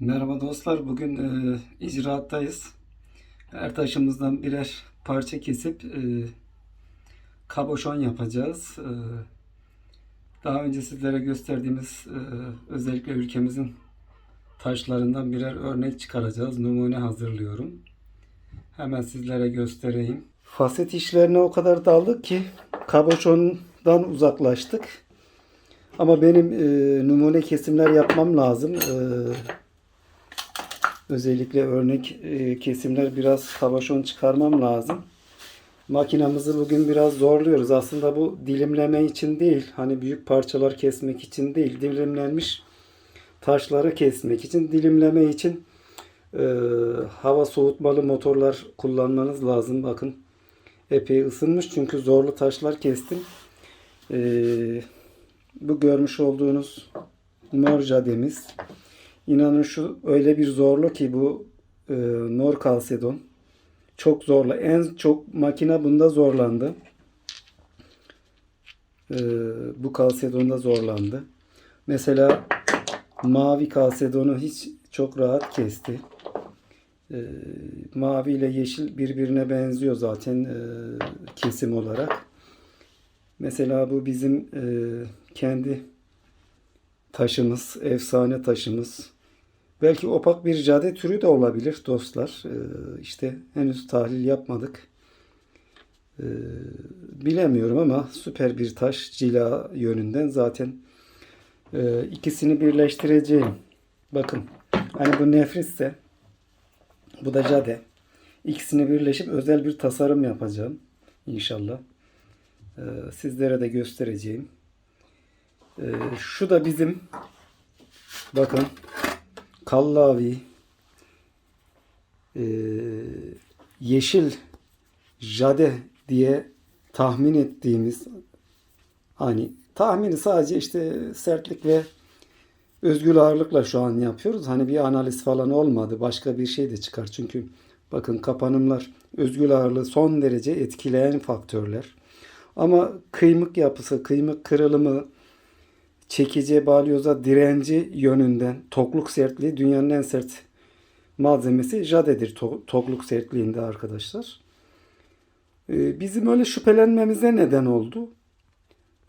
Merhaba dostlar. Bugün e, icraattayız. Her taşımızdan birer parça kesip e, kaboşon yapacağız. E, daha önce sizlere gösterdiğimiz e, özellikle ülkemizin taşlarından birer örnek çıkaracağız. Numune hazırlıyorum. Hemen sizlere göstereyim. Faset işlerine o kadar daldık ki kaboşondan uzaklaştık. Ama benim e, numune kesimler yapmam lazım. E, Özellikle örnek e, kesimler biraz kabaşon çıkarmam lazım. Makinamızı bugün biraz zorluyoruz. Aslında bu dilimleme için değil. Hani büyük parçalar kesmek için değil. Dilimlenmiş taşları kesmek için. Dilimleme için e, hava soğutmalı motorlar kullanmanız lazım. Bakın epey ısınmış. Çünkü zorlu taşlar kestim. E, bu görmüş olduğunuz mor jademiz. İnanın şu öyle bir zorlu ki bu e, mor kalsedon. Çok zorla. En çok makine bunda zorlandı. E, bu kalsedonda zorlandı. Mesela mavi kalsedonu hiç çok rahat kesti. E, mavi ile yeşil birbirine benziyor zaten e, kesim olarak. Mesela bu bizim e, kendi taşımız, efsane taşımız. Belki opak bir cade türü de olabilir dostlar. Ee, işte henüz tahlil yapmadık. Ee, bilemiyorum ama süper bir taş cila yönünden zaten e, ikisini birleştireceğim. Bakın hani bu nefrisse bu da cade. İkisini birleşip özel bir tasarım yapacağım inşallah. Ee, sizlere de göstereceğim. Ee, şu da bizim bakın kallavi e, yeşil jade diye tahmin ettiğimiz hani tahmini sadece işte sertlik ve özgül ağırlıkla şu an yapıyoruz. Hani bir analiz falan olmadı. Başka bir şey de çıkar. Çünkü bakın kapanımlar özgül ağırlığı son derece etkileyen faktörler. Ama kıymık yapısı, kıymık kırılımı, çekici balyoza direnci yönünden tokluk sertliği dünyanın en sert malzemesi jadedir to- tokluk sertliğinde arkadaşlar. Ee, bizim öyle şüphelenmemize neden oldu.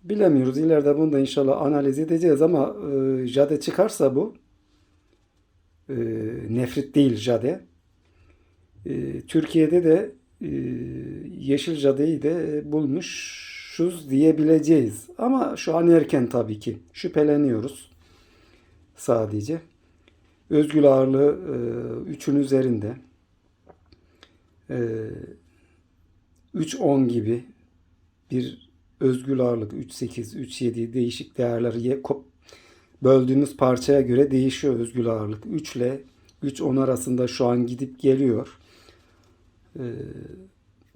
Bilemiyoruz. İleride bunu da inşallah analiz edeceğiz ama e, jade çıkarsa bu e, nefrit değil jade. E, Türkiye'de de e, yeşil jadeyi de bulmuşuz diyebileceğiz. Ama şu an erken tabii ki. Şüpheleniyoruz sadece. Özgül ağırlığı 3'ün üzerinde. E, 3.10 gibi bir özgül ağırlık 3.8, 3.7 değişik kop- böldüğümüz parçaya göre değişiyor özgül ağırlık. 3 ile 3.10 arasında şu an gidip geliyor. Ee,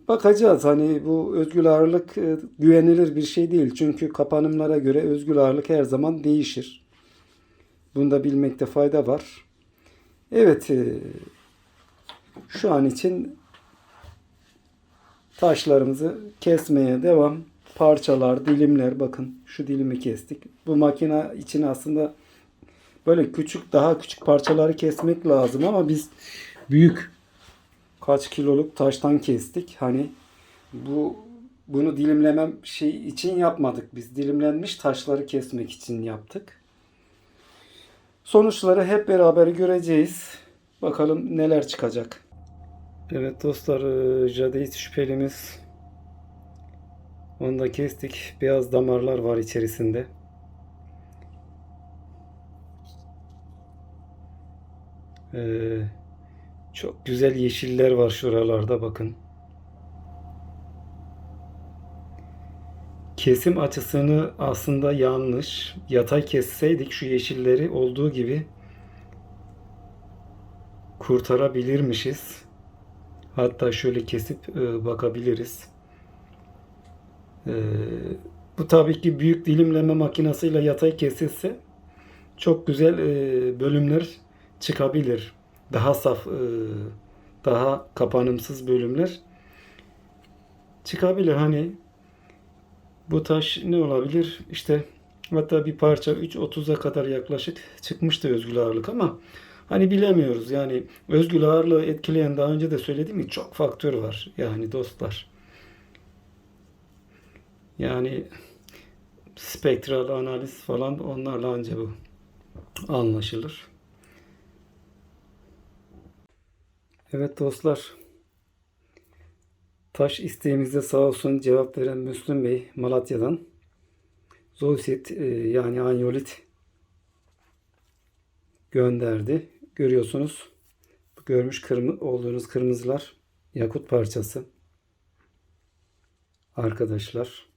bakacağız hani bu özgül ağırlık e, güvenilir bir şey değil. Çünkü kapanımlara göre özgül ağırlık her zaman değişir. Bunu da bilmekte fayda var. Evet e, şu an için taşlarımızı kesmeye devam. Parçalar, dilimler bakın şu dilimi kestik. Bu makine için aslında böyle küçük daha küçük parçaları kesmek lazım ama biz büyük kaç kiloluk taştan kestik. Hani bu bunu dilimlemem şey için yapmadık. Biz dilimlenmiş taşları kesmek için yaptık. Sonuçları hep beraber göreceğiz. Bakalım neler çıkacak. Evet dostlar, e, jadeit şüphelimiz. Onu da kestik. Beyaz damarlar var içerisinde. Ee, çok güzel yeşiller var şuralarda bakın. Kesim açısını aslında yanlış. Yatay kesseydik şu yeşilleri olduğu gibi kurtarabilirmişiz. Hatta şöyle kesip e, bakabiliriz. E, bu tabii ki büyük dilimleme makinesiyle yatay kesilse çok güzel e, bölümler çıkabilir. Daha saf, e, daha kapanımsız bölümler çıkabilir. Hani bu taş ne olabilir? İşte hatta bir parça 3.30'a kadar yaklaşık çıkmıştı özgül ağırlık ama Hani bilemiyoruz yani özgül ağırlığı etkileyen daha önce de söylediğim gibi çok faktör var yani dostlar. Yani spektral analiz falan onlarla anca bu anlaşılır. Evet dostlar. Taş isteğimize sağ olsun cevap veren Müslüm Bey Malatya'dan. Zoosit e, yani anyolit gönderdi. Görüyorsunuz. Görmüş kırmı, olduğunuz kırmızılar yakut parçası. Arkadaşlar.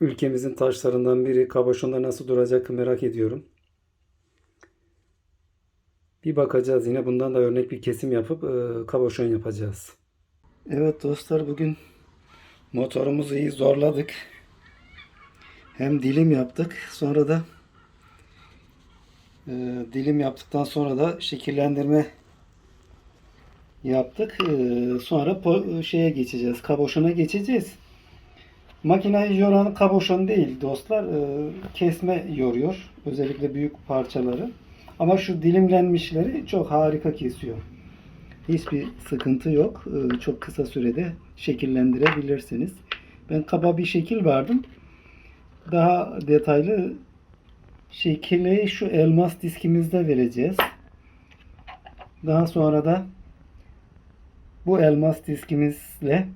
Ülkemizin taşlarından biri Kabaşon'da nasıl duracak merak ediyorum. Bir bakacağız yine bundan da örnek bir kesim yapıp e, kaboşon yapacağız. Evet dostlar bugün motorumuzu iyi zorladık. Hem dilim yaptık sonra da e, dilim yaptıktan sonra da şekillendirme yaptık. E, sonra po- şeye geçeceğiz. Kaboşona geçeceğiz. Makinayı yoran kaboşon değil dostlar. E, kesme yoruyor. Özellikle büyük parçaları. Ama şu dilimlenmişleri çok harika kesiyor. Hiçbir sıkıntı yok. Ee, Çok kısa sürede şekillendirebilirsiniz. Ben kaba bir şekil verdim. Daha detaylı şekili şu elmas diskimizde vereceğiz. Daha sonra da bu elmas diskimizle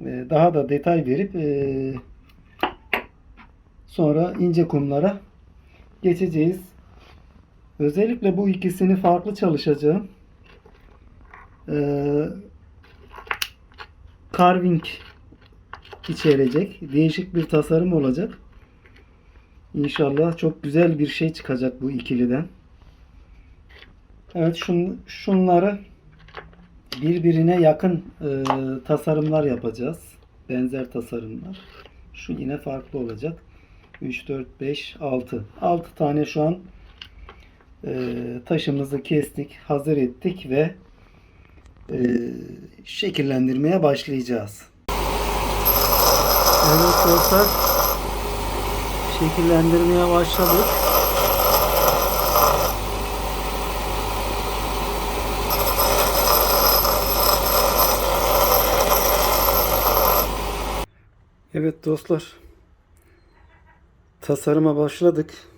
e, daha da detay verip e, sonra ince kumlara geçeceğiz. Özellikle bu ikisini farklı çalışacağım. Ee, carving içerecek. Değişik bir tasarım olacak. İnşallah çok güzel bir şey çıkacak bu ikiliden. Evet şun, şunları birbirine yakın e, tasarımlar yapacağız. Benzer tasarımlar. Şu yine farklı olacak. 3, 4, 5, 6. 6 tane şu an e, taşımızı kestik, hazır ettik ve e, şekillendirmeye başlayacağız. Evet dostlar, şekillendirmeye başladık. Evet dostlar, tasarıma başladık.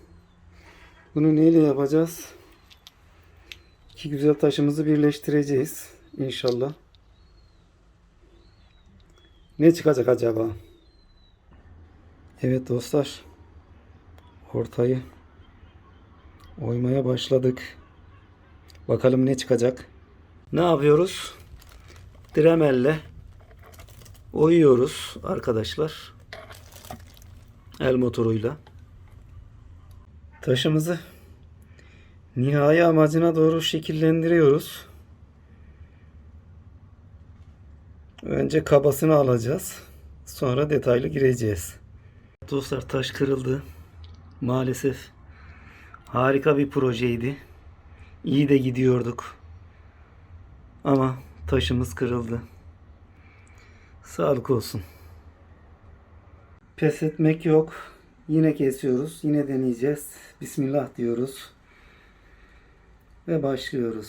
Bunu neyle yapacağız? İki güzel taşımızı birleştireceğiz inşallah. Ne çıkacak acaba? Evet dostlar. Ortayı oymaya başladık. Bakalım ne çıkacak. Ne yapıyoruz? Dremelle oyuyoruz arkadaşlar. El motoruyla. Taşımızı nihai amacına doğru şekillendiriyoruz. Önce kabasını alacağız. Sonra detaylı gireceğiz. Dostlar taş kırıldı. Maalesef harika bir projeydi. İyi de gidiyorduk. Ama taşımız kırıldı. Sağlık olsun. Pes etmek yok. Yine kesiyoruz. Yine deneyeceğiz. Bismillah diyoruz. Ve başlıyoruz.